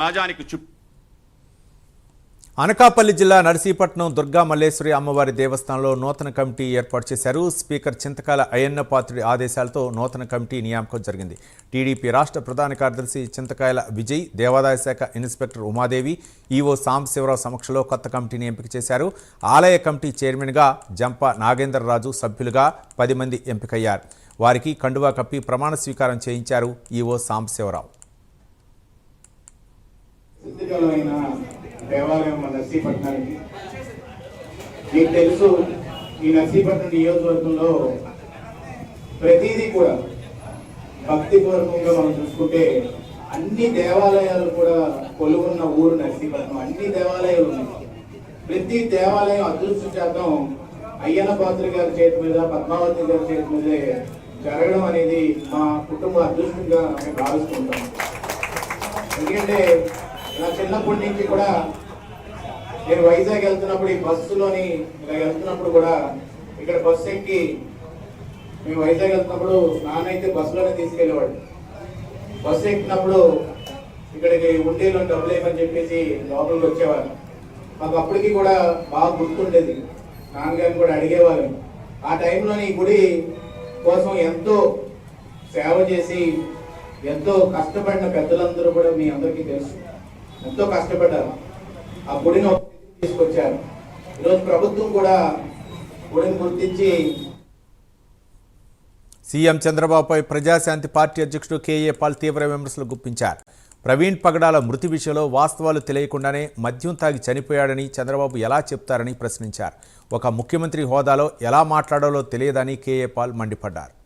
సమాజానికి అనకాపల్లి జిల్లా నర్సీపట్నం దుర్గా మల్లేశ్వరి అమ్మవారి దేవస్థానంలో నూతన కమిటీ ఏర్పాటు చేశారు. స్పీకర్ చింతకాల అయ్యన్న పాత్రుడి ఆదేశాలతో నూతన కమిటీ నియామకం జరిగింది. టీడీపీ రాష్ట్ర ప్రధాన కార్యదర్శి చింతకాయల విజయ్ దేవాదాయ శాఖ ఇన్స్పెక్టర్ ఉమాదేవి ఈవో సాంబశివరావు సమక్షంలో కొత్త కమిటీని ఎంపిక చేశారు. ఆలయ కమిటీ చైర్మన్గా జంప నాగేంద్రరాజు సభ్యులుగా పది మంది ఎంపికయ్యారు. వారికి కండువా కప్పి ప్రమాణ స్వీకారం చేయించారు ఈవో సాంబశివరావు సిద్ధికరమైన దేవాలయం మన నర్సీపట్నానికి. మీకు తెలుసు ఈ నర్సీపట్నం నియోజకవర్గంలో ప్రతిదీ కూడా భక్తిపూర్వకంగా మనం చూసుకుంటే అన్ని దేవాలయాలు కూడా కొలువున్న ఊరు నర్సీపట్నం. అన్ని దేవాలయాలు ఉన్నాయి. ప్రతి దేవాలయం అదృష్ట శాతం అయ్యన్న పాత్ర గారి చేతి మీద పద్మావతి గారి చేతి మీదే జరగడం అనేది మా కుటుంబ అదృష్టంగా మేము భావిస్తుంటాం. ఎందుకంటే నా చిన్నప్పటి నుంచి కూడా నేను వైజాగ్ వెళ్తున్నప్పుడు ఈ బస్సులోని ఇలా వెళ్తున్నప్పుడు కూడా ఇక్కడ బస్సు ఎక్కి మేము వైజాగ్ వెళ్తున్నప్పుడు నాన్నైతే బస్సులోనే తీసుకెళ్ళేవాడు. బస్సు ఎక్కినప్పుడు ఇక్కడికి ఉండేలో డబ్బులు ఏమని చెప్పేసి లోపలికి వచ్చేవారు మాకు అప్పటికి కూడా బాగా గుర్తుండేది. నాన్నగారిని కూడా అడిగేవారు ఆ టైంలోని గుడి కోసం ఎంతో సేవ చేసి ఎంతో కష్టపడిన పెద్దలందరూ కూడా మీ అందరికీ తెలుసు. ఎంతో కష్టపడ్డారు. ఆ గుడిని తీసుకొచ్చారు. ఈరోజు ప్రభుత్వం కూడా గుడిని గుర్తించి సీఎం చంద్రబాబుపై ప్రజాశాంతి పార్టీ అధ్యక్షుడు కేఏ పాల్ తీవ్ర విమర్శలు గుప్పించారు. ప్రవీణ్ పగడాల మృతి విషయంలో వాస్తవాలు తెలియకుండానే మద్యం తాగి చనిపోయాడని చంద్రబాబు ఎలా చెప్తారని ప్రశ్నించారు. ఒక ముఖ్యమంత్రి హోదాలో ఎలా మాట్లాడాలో తెలియదని కేఏ పాల్ మండిపడ్డారు.